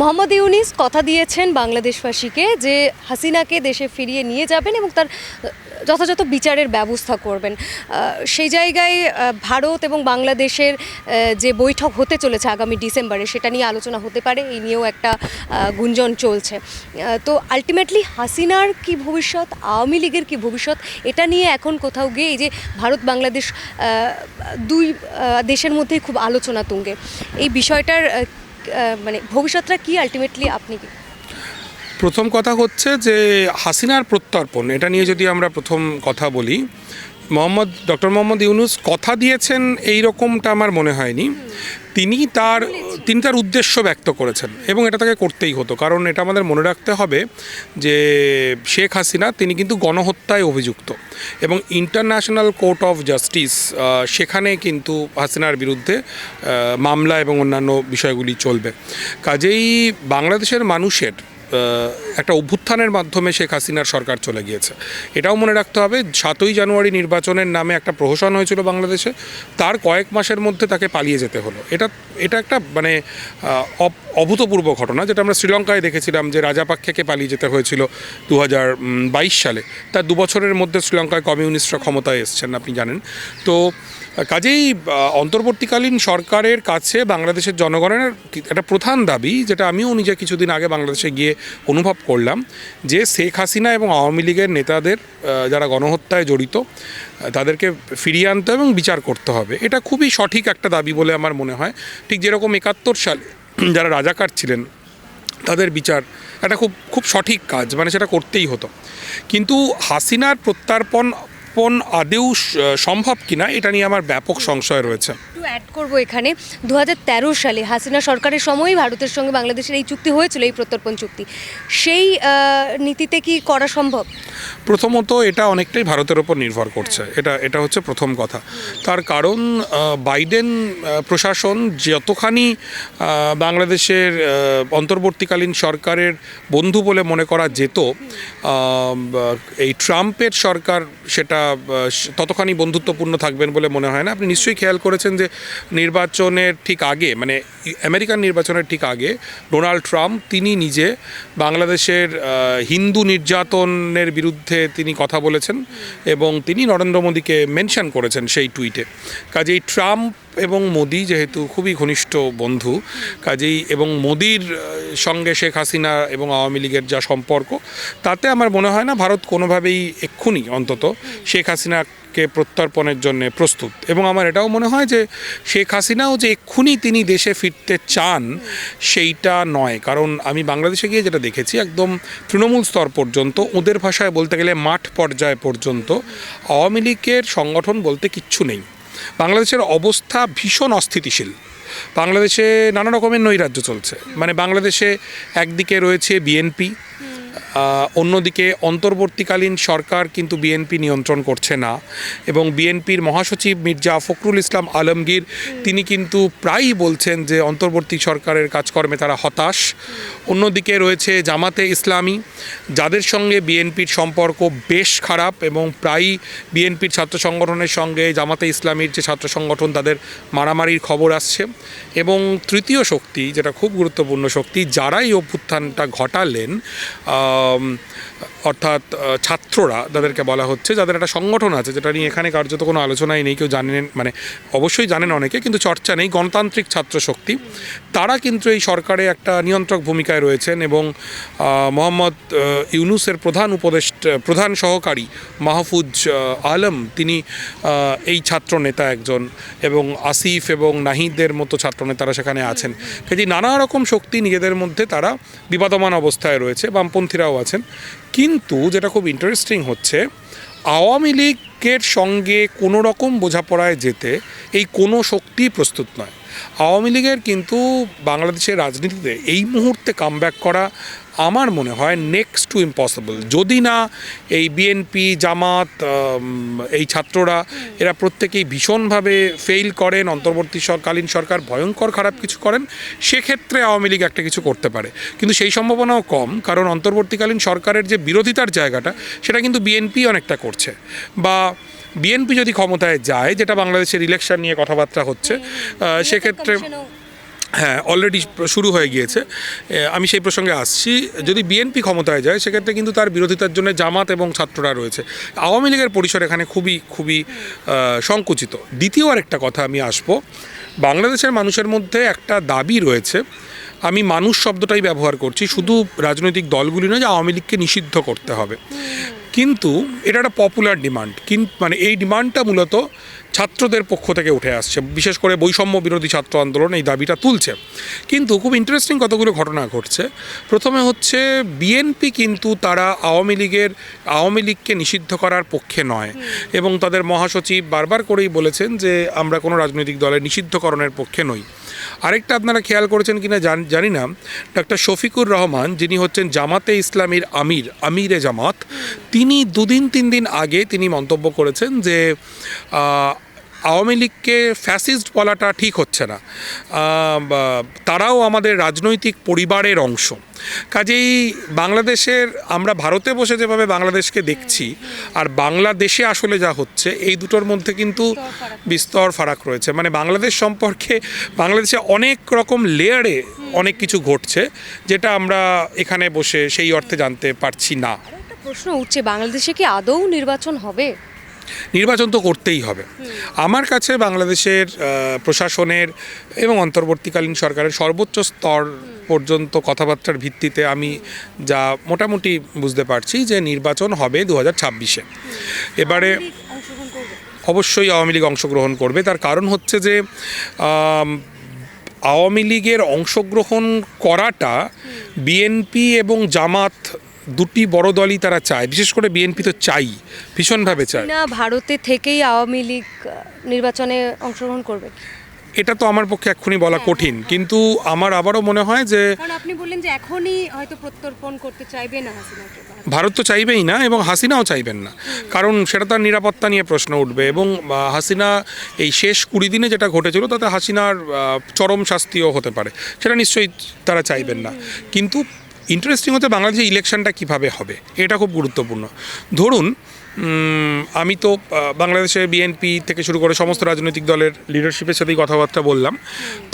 মোহাম্মদ ইউনিস কথা দিয়েছেন বাংলাদেশবাসীকে যে হাসিনাকে দেশে ফিরিয়ে নিয়ে যাবেন এবং তার যথাযথ বিচারের ব্যবস্থা করবেন। সেই জায়গায় ভারত এবং বাংলাদেশের যে বৈঠক হতে চলেছে আগামী ডিসেম্বরে, সেটা নিয়ে আলোচনা হতে পারে, এই নিয়েও একটা গুঞ্জন চলছে। তো আলটিমেটলি হাসিনার কি ভবিষ্যৎ, আওয়ামী লীগের কি ভবিষ্যৎ, এটা নিয়ে এখন কোথাও গিয়ে এই যে ভারত, বাংলাদেশ দুই দেশের মধ্যেই খুব আলোচনা তুঙ্গে। এই বিষয়টার মানে ভবিষ্যৎটা কি আলটিমেটলি আপনি প্রথম কথা হচ্ছে যে হাসিনার প্রত্যর্পণ, এটা নিয়ে যদি আমরা প্রথম কথা বলি মোহাম্মদ, ডক্টর মোহাম্মদ ইউনুস কথা দিয়েছেন, এই রকমটা আমার মনে হয়নি। তিনি তার তিনি তার উদ্দেশ্য ব্যক্ত করেছেন এবং এটা তাকে করতেই হতো। কারণ এটা আমাদের মনে রাখতে হবে যে শেখ হাসিনা, তিনি কিন্তু গণহত্যায় অভিযুক্ত এবং ইন্টারন্যাশনাল কোর্ট অফ জাস্টিস সেখানে কিন্তু হাসিনার বিরুদ্ধে মামলা এবং অন্যান্য বিষয়গুলি চলবে। কাজেই বাংলাদেশের মানুষের একটা অভ্যুত্থানের মাধ্যমে শেখ হাসিনার সরকার চলে গিয়েছে। এটাও মনে রাখতে হবে, সাতই জানুয়ারি নির্বাচনের নামে একটা প্রহসন হয়েছিল বাংলাদেশে, তার কয়েক মাসের মধ্যে তাকে পালিয়ে যেতে হলো। এটা এটা একটা মানে অভূতপূর্ব ঘটনা, যেটা আমরা শ্রীলঙ্কায় দেখেছিলাম যে রাজাপাক্ষেকে পালিয়ে যেতে হয়েছিল দু সালে। তার দু বছরের মধ্যে শ্রীলঙ্কায় কমিউনিস্টরা ক্ষমতায় এসছেন, আপনি জানেন। তো কাজেই অন্তর্বর্তীকালীন সরকারের কাছে বাংলাদেশের জনগণের একটা প্রধান দাবি, যেটা আমিও নিজে কিছুদিন আগে বাংলাদেশে গিয়ে অনুভব করলাম, যে শেখ হাসিনা এবং আওয়ামী লীগের নেতাদের যারা গণহত্যায় জড়িত তাদেরকে ফিরিয়ে আনতে এবং বিচার করতে হবে। এটা খুবই সঠিক একটা দাবি বলে আমার মনে হয়। ঠিক যেরকম একাত্তর সালে যারা রাজাকার ছিলেন, তাদের বিচার একটা খুব খুব সঠিক কাজ মানে সেটা করতেই হতো। কিন্তু হাসিনার প্রত্যার্পণ পণ আদেও সম্ভব কিনা এটা নিয়ে আমার ব্যাপক সংশয় রয়েছে। একটু অ্যাড করব এখানে। দু হাজার তেরো সালে হাসিনা সরকারের সময়ই ভারতের সঙ্গে বাংলাদেশের এই চুক্তি হয়েছিল এই প্রত্যর্পণ চুক্তি। সেই নীতিতে কি করা সম্ভব? প্রথমত এটা অনেকটাই ভারতের ওপর নির্ভর করছে। এটা এটা হচ্ছে প্রথম কথা। তার কারণ বাইডেন প্রশাসন যতখানি বাংলাদেশের অন্তর্বর্তীকালীন সরকারের বন্ধু বলে মনে করা যেত এই ট্রাম্পের সরকার সেটা ততখানি বন্ধুত্বপূর্ণ থাকবেন বলে মনে হয় না। আপনি নিশ্চয়ই খেয়াল করেছেন যে নির্বাচনের ঠিক আগে মানে আমেরিকান নির্বাচনের ঠিক আগে ডোনাল্ড ট্রাম্প, তিনি নিজে বাংলাদেশের হিন্দু নির্যাতনের বিরুদ্ধে তিনি কথা বলেছেন এবং তিনি নরেন্দ্র মোদীকে মেনশন করেছেন সেই টুইটে। কাজেই ট্রাম্প এবং মোদি যেহেতু খুবই ঘনিষ্ঠ বন্ধু, কাজেই এবং মোদির সঙ্গে শেখ হাসিনা এবং আওয়ামী লীগের যা সম্পর্ক, তাতে আমার মনে হয় না ভারত কোনোভাবেই এক্ষুনি অন্তত শেখ হাসিনাকে প্রত্যর্পণের জন্য প্রস্তুত। এবং আমার এটাও মনে হয় যে শেখ হাসিনাও যে এক্ষুনি তিনি দেশে ফিরতে চান, সেইটা নয়। কারণ আমি বাংলাদেশে গিয়ে যেটা দেখেছি, একদম তৃণমূল স্তর পর্যন্ত, ওদের ভাষায় বলতে গেলে মাঠ পর্যায় পর্যন্ত আওয়ামী লীগের সংগঠন বলতে কিচ্ছু নেই। বাংলাদেশের অবস্থা ভীষণ অস্থিতিশীল। বাংলাদেশে নানা রকমের নৈরাজ্য চলছে। মানে বাংলাদেশে একদিকে রয়েছে বিএনপি অন্যদিকে অন্তর্বর্তীকালীন সরকার কিন্তু বিএনপি নিয়ন্ত্রণ করছে না এবং বিএনপির মহাসচিব মির্জা ফখরুল ইসলাম আলমগীর, তিনি কিন্তু প্রায়ই বলছেন যে অন্তর্বর্তী সরকারের কাজকর্মে তারা হতাশ। অন্যদিকে রয়েছে জামাতে ইসলামী, যাদের সঙ্গে বিএনপির সম্পর্ক বেশ খারাপ এবং প্রায়ই বিএনপির ছাত্র সংগঠনের সঙ্গে জামাতে ইসলামীর যে ছাত্র সংগঠন তাদের মারামারির খবর আসছে। এবং তৃতীয় শক্তি, যেটা খুব গুরুত্বপূর্ণ শক্তি, যারাই অভ্যুত্থানটা ঘটালেন অর্থাৎ ছাত্ররা তাদেরকে বলা হচ্ছে, যাদের একটা সংগঠন আছে, যেটা নিয়ে এখানে কার্যত কোনো আলোচনাই নেই, কেউ জানেন মানে অবশ্যই জানেন অনেকে, কিন্তু চর্চা নেই, গণতান্ত্রিক ছাত্র শক্তি। তারা কিন্তু এই সরকারে একটা নিয়ন্ত্রক ভূমিকায় রয়েছেন এবং মোহাম্মদ ইউনুসের প্রধান উপদেষ্টা, প্রধান সহকারী মাহফুজ আলম, তিনি এই ছাত্র নেতা একজন এবং আসিফ এবং নাহিদের মতো ছাত্র নেতারা সেখানে আছেন। কাজে নানা রকম শক্তি নিজেদের মধ্যে তারা বিবাদমান অবস্থায় রয়েছে, বামপন্থীরাও আছেন। কিন্তু যেটা খুব ইন্টারেস্টিং হচ্ছে, আওয়ামী লীগের সঙ্গে কোনো রকম বোঝাপড়ায় যেতে এই কোনো শক্তি প্রস্তুত নয়। আওয়ামী লীগের কিন্তু বাংলাদেশের রাজনীতিতে এই মুহূর্তে কামব্যাক করা আমার মনে হয় নেক্সট টু ইম্পসিবল যদি না এই বিএনপি জামাত এই ছাত্ররা এরা প্রত্যেকেই ভীষণভাবে ফেইল করেন অন্তর্বর্তী সরকালীন সরকার ভয়ঙ্কর খারাপ কিছু করেন সেক্ষেত্রে আওয়ামী লীগ একটা কিছু করতে পারে। কিন্তু সেই সম্ভাবনাও কম কারণ অন্তর্বর্তীকালীন সরকারের যে বিরোধিতার জায়গাটা সেটা কিন্তু বিএনপি অনেকটা করছে। বা বিএনপি যদি ক্ষমতায় যায় যেটা বাংলাদেশের ইলেকশন নিয়ে কথাবার্তা হচ্ছে সেক্ষেত্রে হ্যাঁ অলরেডি শুরু হয়ে গিয়েছে। আমি সেই প্রসঙ্গে আসছি। যদি বিএনপি ক্ষমতায় যায়, সেক্ষেত্রে কিন্তু তার বিরোধিতার জন্য জামাত এবং ছাত্ররা রয়েছে। আওয়ামী লীগের পরিসর এখানে খুবই খুবই সংকুচিত। দ্বিতীয় আরেকটা কথা আমি আসব। বাংলাদেশের মানুষের মধ্যে একটা দাবি রয়েছে, আমি মানুষ শব্দটাই ব্যবহার করছি, শুধু রাজনৈতিক দলগুলি নয় যে আওয়ামী লীগকে নিষিদ্ধ করতে হবে। কিন্তু এটা একটা পপুলার ডিমান্ড কিন্তু মানে এই ডিমান্ডটা মূলত ছাত্রদের পক্ষ থেকে উঠে আসছে। বিশেষ করে বৈষম্য বিরোধী ছাত্র আন্দোলন এই দাবিটা তুলছে। কিন্তু খুব ইন্টারেস্টিং কতগুলো ঘটনা ঘটছে। প্রথমে হচ্ছে, বিএনপি কিন্তু তারা আওয়ামী লীগের, আওয়ামী লীগকে নিষিদ্ধ করার পক্ষে নয়। এবং তাদের মহাসচিব বারবার করেই বলেছেন যে, আমরা কোনো রাজনৈতিক দলের নিষিদ্ধকরণের পক্ষে নই। আরেকটা আপনারা খেয়াল করেছেন কিনা জান- না। ডক্টর শফিকুর রহমান, যিনি হচ্ছেন জামাতে ইসলামীর আমির, আমিরে জামাত, তিনি দুদিন, তিন দিন আগে তিনি মন্তব্য করেছেন যে আওয়ামী লীগকে ফ্যাসিস্ট বলাটা ঠিক হচ্ছে না। তারাও আমাদের রাজনৈতিক পরিবারের অংশ। কাজেই বাংলাদেশের, আমরা ভারতে বসে যেভাবে বাংলাদেশকে দেখছি, আর বাংলাদেশে আসলে যা হচ্ছে, এই দুটোর মধ্যে কিন্তু বিস্তর ফারাক রয়েছে। মানে বাংলাদেশ সম্পর্কে, বাংলাদেশে অনেক রকম লেয়ারে অনেক কিছু ঘটছে, যেটা আমরা এখানে বসে সেই অর্থে জানতে পারছি না। প্রশ্ন উঠছে, বাংলাদেশে কি আদৌ নির্বাচন হবে? নির্বাচন তো করতেই হবে। আমার কাছে বাংলাদেশের প্রশাসনের এবং অন্তর্বর্তীকালীন সরকারের সর্বোচ্চ স্তর পর্যন্ত কথাবার্তার ভিত্তিতে আমি যা মোটামুটি বুঝতে পারছি যে নির্বাচন হবে দু হাজার ছাব্বিশে এবারে অবশ্যই আওয়ামী লীগ অংশগ্রহণ করবে। তার কারণ হচ্ছে যে আওয়ামী লীগের অংশগ্রহণ করাটা বিএনপি এবং জামাত দুটি বড় দলই তারা চায় বিশেষ করে বিএনপি তো চাই ভীষণভাবে চায়। না ভারতে থেকেই আওয়ামী লীগ নির্বাচনে অংশগ্রহণ করবে। এটা তো আমার পক্ষে এক্ষুনি বলা কঠিন কিন্তু আমার আবারও মনে হয় যে আপনি বললেন যে এখনই হয়তো প্রত্যর্পণ করতে চাইবে না ভারত তো চাইবেই না এবং হাসিনাও চাইবেন না। কারণ সেটা তার নিরাপত্তা নিয়ে প্রশ্ন উঠবে এবং হাসিনা এই শেষ কুড়ি দিনে যেটা ঘটেছিল তাতে হাসিনার চরম শাস্তিও হতে পারে সেটা নিশ্চয়ই তারা চাইবেন না। কিন্তু ইন্টারেস্টিং হচ্ছে বাংলাদেশে ইলেকশনটা কীভাবে হবে? এটা খুব গুরুত্বপূর্ণ। ধরুন আমি তো বাংলাদেশে বিএনপি থেকে শুরু করে সমস্ত রাজনৈতিক দলের লিডারশিপের সাথেই কথাবার্তা বললাম।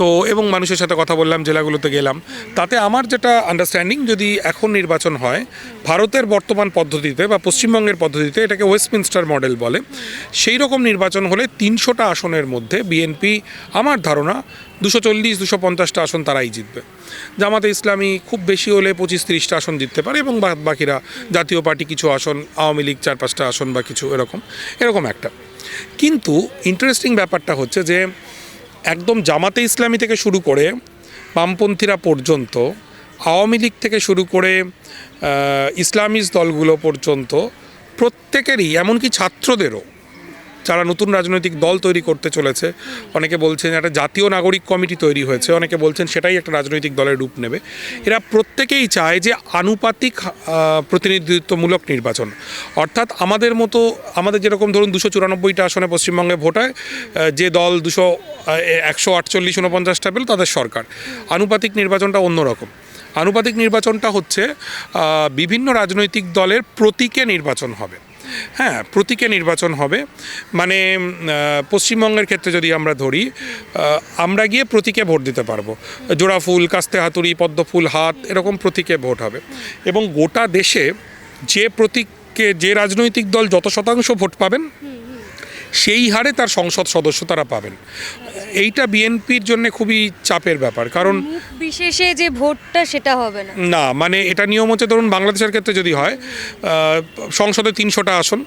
তো, এবং মানুষের সাথে কথা বললাম, জেলাগুলোতে গেলাম। তাতে আমার যেটা আন্ডারস্ট্যান্ডিং যদি এখন নির্বাচন হয়, ভারতের বর্তমান পদ্ধতিতে বা পশ্চিমবঙ্গের পদ্ধতিতে এটাকে ওয়েস্টমিনস্টার মডেল বলে সেই রকম নির্বাচন হলে তিনশোটা আসনের মধ্যে বিএনপি আমার ধারণা দুশো চল্লিশ, দুশো পঞ্চাশটা আসন তারাই জিতবে। জামাতে ইসলামী খুব বেশি হলে পঁচিশ, তিরিশটা আসন জিততে পারে এবং বাকিরা জাতীয় পার্টি কিছু আসন, আওয়ামী লীগ চার পাঁচটা আসন বা কিছু এরকম এরকম একটা। কিন্তু ইন্টারেস্টিং ব্যাপারটা হচ্ছে যে, একদম জামাতে ইসলামী থেকে শুরু করে বামপন্থীরা পর্যন্ত, আওয়ামী লীগ থেকে শুরু করে ইসলামিস দলগুলো পর্যন্ত প্রত্যেকেরই, এমনকি ছাত্রদেরও যারা নতুন রাজনৈতিক দল তৈরি করতে চলেছে, অনেকে বলছেন একটা জাতীয় নাগরিক কমিটি তৈরি হয়েছে, অনেকে বলছেন সেটাই একটা রাজনৈতিক দলের রূপ নেবে। এরা প্রত্যেকেই চায় যে আনুপাতিক প্রতিনিধিত্বমূলক নির্বাচন। অর্থাৎ আমাদের মতো, আমাদের যেরকম ধরুন দুশো চুরানব্বইটা আসনে পশ্চিমবঙ্গে ভোট হয় যে দল দুশো একশো আটচল্লিশ উনপঞ্চাশটা পেল, তাদের সরকার। আনুপাতিক নির্বাচনটা অন্যরকম। আনুপাতিক নির্বাচনটা হচ্ছে বিভিন্ন রাজনৈতিক দলের প্রতীকে নির্বাচন হবে। হ্যাঁ প্রতীকে নির্বাচন হবে। মানে পশ্চিমবঙ্গের ক্ষেত্রে যদি আমরা ধরি আমরা গিয়ে প্রতীকে ভোট দিতে পারব। জোড়া ফুল কাস্তে হাতুড়ি পদ্ম ফুল হাত এরকম প্রতীকে ভোট হবে। এবং গোটা দেশে যে প্রতীককে যে রাজনৈতিক দল যত শতাংশ ভোট পাবেন সেই হারে তার সংসদ সদস্য তারা পাবেন। এইটা বিএনপির জন্য খুবই চাপের ব্যাপার কারণ বিশেষে যে ভোটটা সেটা হবে না। না মানে এটা নিয়ম হচ্ছে ধরুন বাংলাদেশের ক্ষেত্রে যদি হয় সংসদে তিনশোটা আসন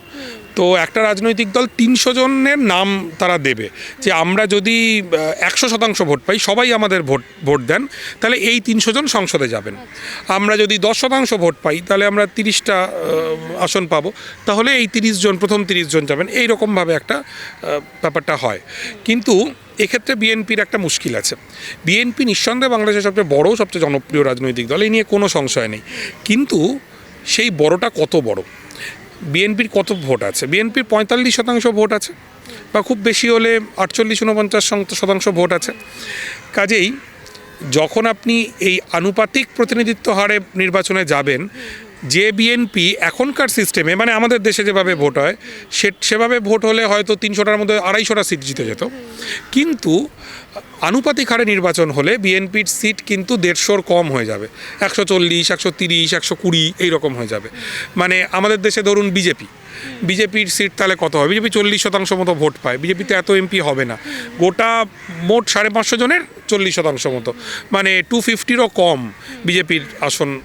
তো একটা রাজনৈতিক দল তিনশো জনের নাম তারা দেবে। যে আমরা যদি একশো শতাংশ ভোট পাই, সবাই আমাদের ভোট ভোট দেন, তাহলে এই তিনশো জন সংসদে যাবেন। আমরা যদি দশ শতাংশ ভোট পাই, তাহলে আমরা তিরিশটা আসন পাবো। তাহলে এই তিরিশ জন, প্রথম তিরিশ জন যাবেন। এই রকমভাবে একটা ব্যাপারটা হয়। কিন্তু এক্ষেত্রে বিএনপির একটা মুশকিল আছে। বিএনপি নিঃসন্দেহে বাংলাদেশের সবচেয়ে বড়, সবচেয়ে জনপ্রিয় রাজনৈতিক দল। এই নিয়ে কোনো সংশয় নেই। কিন্তু সেই বড়টা কত বড়? বিএনপির কত ভোট আছে? বিএনপির পঁয়তাল্লিশ শতাংশ ভোট আছে বা খুব বেশি হলে আটচল্লিশ উনপঞ্চাশ শতাংশ- ভোট আছে। কাজেই যখন আপনি এই আনুপাতিক প্রতিনিধিত্ব হারে নির্বাচনে যাবেন যে বিএনপি এখনকার সিস্টেমে মানে আমাদের দেশে যেভাবে ভোট হয়, সে, সেভাবে ভোট হলে হয়তো তিনশোটার মধ্যে আড়াইশোটা সিট জিতে যেত। কিন্তু আনুপাতিক হারে নির্বাচন হলে বিএনপির সিট কিন্তু দেড়শোর কম হয়ে যাবে। একশো চল্লিশ, একশো তিরিশ, একশো কুড়ি এইরকম হয়ে যাবে। মানে আমাদের দেশে ধরুন বিজেপি। বিজেপির সিট তাহলে কত হবে? বিজেপি চল্লিশ শতাংশ মতো ভোট পায়। বিজেপিতে এত এমপি হবে না। গোটা মোট সাড়ে পাঁচশো জনের চল্লিশ শতাংশ মতো। মানে টু ফিফটিরও কম বিজেপির আসন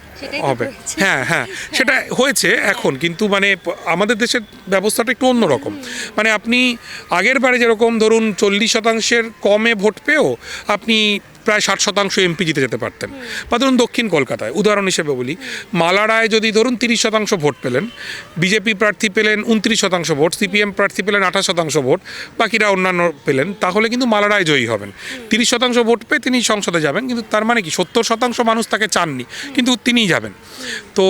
হবে। হ্যাঁ হ্যাঁ সেটা হয়েছে এখন কিন্তু মানে আমাদের দেশের ব্যবস্থাটা একটু অন্যরকম। মানে আপনি আগের বারে যেরকম ধরুন চল্লিশ শতাংশের কমে ভোট পেয়েও আপনি প্রায় ষাট শতাংশ এমপি জিতে যেতে পারতেন। বা ধরুন দক্ষিণ কলকাতায় উদাহরণ হিসেবে বলি মালারায় যদি ধরুন তিরিশ শতাংশ ভোট পেলেন বিজেপি প্রার্থী পেলেন উনত্রিশ শতাংশ ভোট সিপিএম প্রার্থী পেলেন আঠাশ শতাংশ ভোট বাকিরা অন্যান্য পেলেন তাহলে কিন্তু মালারায় জয়ী হবেন। তিরিশ শতাংশ ভোট পেয়ে তিনি সংসদে যাবেন কিন্তু তার মানে কি সত্তর শতাংশ মানুষ তাকে চাননি কিন্তু তিনিই যাবেন। তো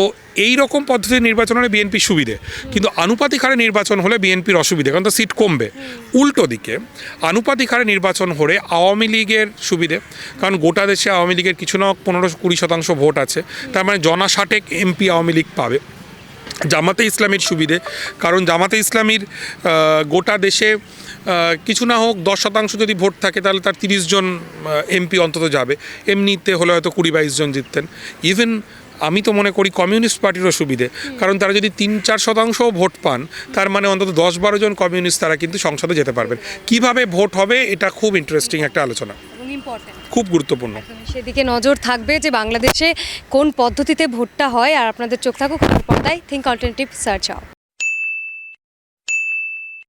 এই রকম পদ্ধতির নির্বাচন হলে বিএনপি সুবিধে, কিন্তু আনুপাতিক হারে নির্বাচন হলে বিএনপির অসুবিধে, কারণ তো সিট কমবে। উল্টো দিকে, আনুপাতিক হারে নির্বাচন হলে আওয়ামী লীগের সুবিধে, কারণ গোটা দেশে আওয়ামী লীগের কিছু না পনেরো কুড়ি শতাংশ ভোট আছে, তার মানে জনাষাটেক এমপি আওয়ামী লীগ পাবে। জামাতে ইসলামীর সুবিধে, কারণ জামাতে ইসলামীর গোটা দেশে কিছু না হোক দশ শতাংশ যদি ভোট থাকে, তাহলে তার তিরিশ জন এমপি অন্তত যাবে। এমনিতে হলে হয়তো কুড়ি বাইশ জন জিততেন। ইভেন আমি তো মনে করি কমিউনিস্ট পার্টিরও সুবিধে। কারণ তারা যদি তিন চার শতাংশও ভোট পান তার মানে অন্তত দশ বারো জন কমিউনিস্ট তারা কিন্তু সংসদে যেতে পারবেন। কীভাবে ভোট হবে এটা খুব ইন্টারেস্টিং একটা আলোচনা। খুব গুরুত্বপূর্ণ। সেদিকে নজর থাকবে যে বাংলাদেশে কোন পদ্ধতিতে ভোটটা হয় আর আপনাদের চোখ থাকুক পর্দায় থিঙ্ক অল্টারনেটিভ সার্চ আউট